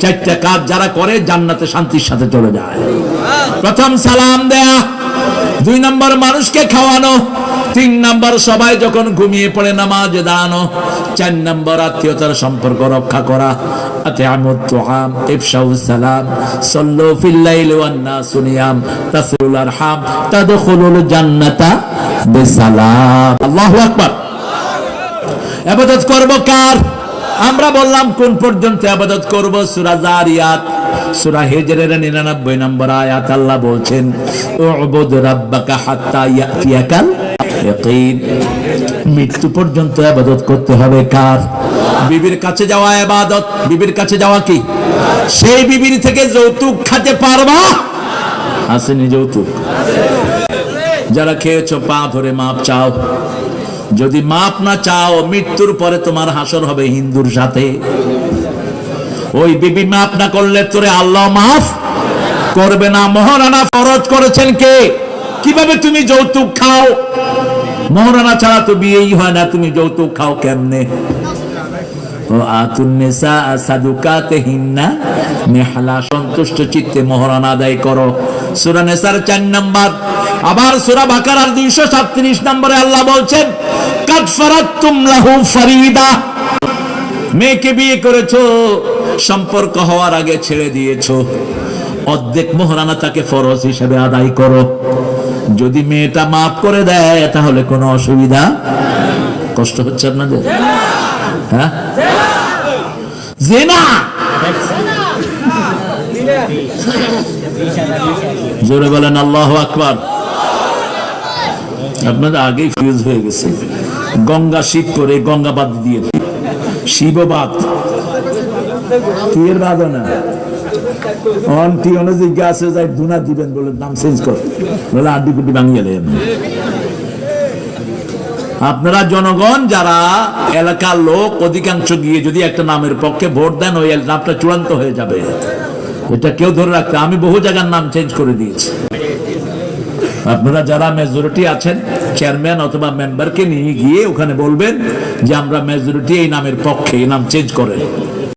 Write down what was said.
চারটা কাজ যারা করে, জান্নাতে শান্তির সাথে চলে যায়। প্রথম সালাম দেয়া, দুই নম্বর মানুষকে খাওয়ানো, তিন নম্বর সবাই যখন ঘুমিয়ে পড়ে নামাজে দাঁড়ানো, চার নম্বর আত্মীয়তার সম্পর্ক রক্ষা করা আল্লাহু আকবার। আবাদত করব কার? আমরা বললাম, কোন পর্যন্ত আবাদত করব? সূরা জারিয়াত, সূরা হিজরের 99 নম্বর আয়াত আল্লাহ বলছেন, উবুদ রাব্বাকা হাত্তা ইয়াতিয়াকাল ইয়াকিন। মৃত্যু পর্যন্ত আবাদত করতে হবে কার? বিবির কাছে যাওয়া আবাদত। বিবির কাছে যাওয়া কি? সেই বিবির থেকে যৌতুক খেতে পারবা? আসেনি যৌতুক? যারা খেয়েছো পা ধরে মাপ চাও। যদি মাপ না চাও, মৃত্যুর পরে তোমার হাসর হবে হিন্দুর সাথে। ওই বিবি মাপ না করলে তোরে আল্লাহ মাফ করবে না। মহারানা ফরজ করেছেন কে? কীভাবে তুমি যৌতুক খাও? মহারানা ছাড়া তো বিয়েই হয় না। তুমি যৌতুক খাও কেমনে? সন্তুষ্ট চিত্তে মহারানা আদায় করো। সূরা নেসার 4 নাম্বার। আবার সূরা বাকারার 237 নম্বরে আল্লাহ বলছেন, কাদ ফারাতুম লাহু ফারিদা। মেয়েকে বিয়ে করেছ, সম্পর্ক হওয়ার আগে ছেড়ে দিয়েছ। অর্ধেক মহারানা তাকে ফরজ হিসেবে আদায় করো। যদি মেয়েটা মাফ করে দেয়, তাহলে কোনো অসুবিধা? কষ্ট হচ্ছে আপনাদের? হ্যাঁ? জোরে বলেন, আল্লাহ আকবার। আপনাদের আগেই ফিউজ হয়ে গেছে। গঙ্গা শিব করে গঙ্গা বাদ দিয়ে শিববাদ টিয়ের বাদ। না? দুনা দিবেন বলে নাম চেঞ্জ কর। বলে আড্ডি কুটি ভাঙিয়ে দেন। আপনারা জনগণ, যারা এলাকার লোক, অধিকাংশ গিয়ে যদি একটা নামের পক্ষে ভোট দেন, ওই নামটা চূড়ান্ত হয়ে যাবে। এটা কেউ ধরে রাখতে আমি বহু জায়গার নাম চেঞ্জ করে দিয়েছি। আপনারা যারা মেজরিটি আছেন চেয়ারম্যান অথবা মেম্বারকে নিয়ে গিয়ে ওখানে বলবেন যে, আমরা মেজরিটি এই নামের পক্ষে এই নাম চেঞ্জ করেন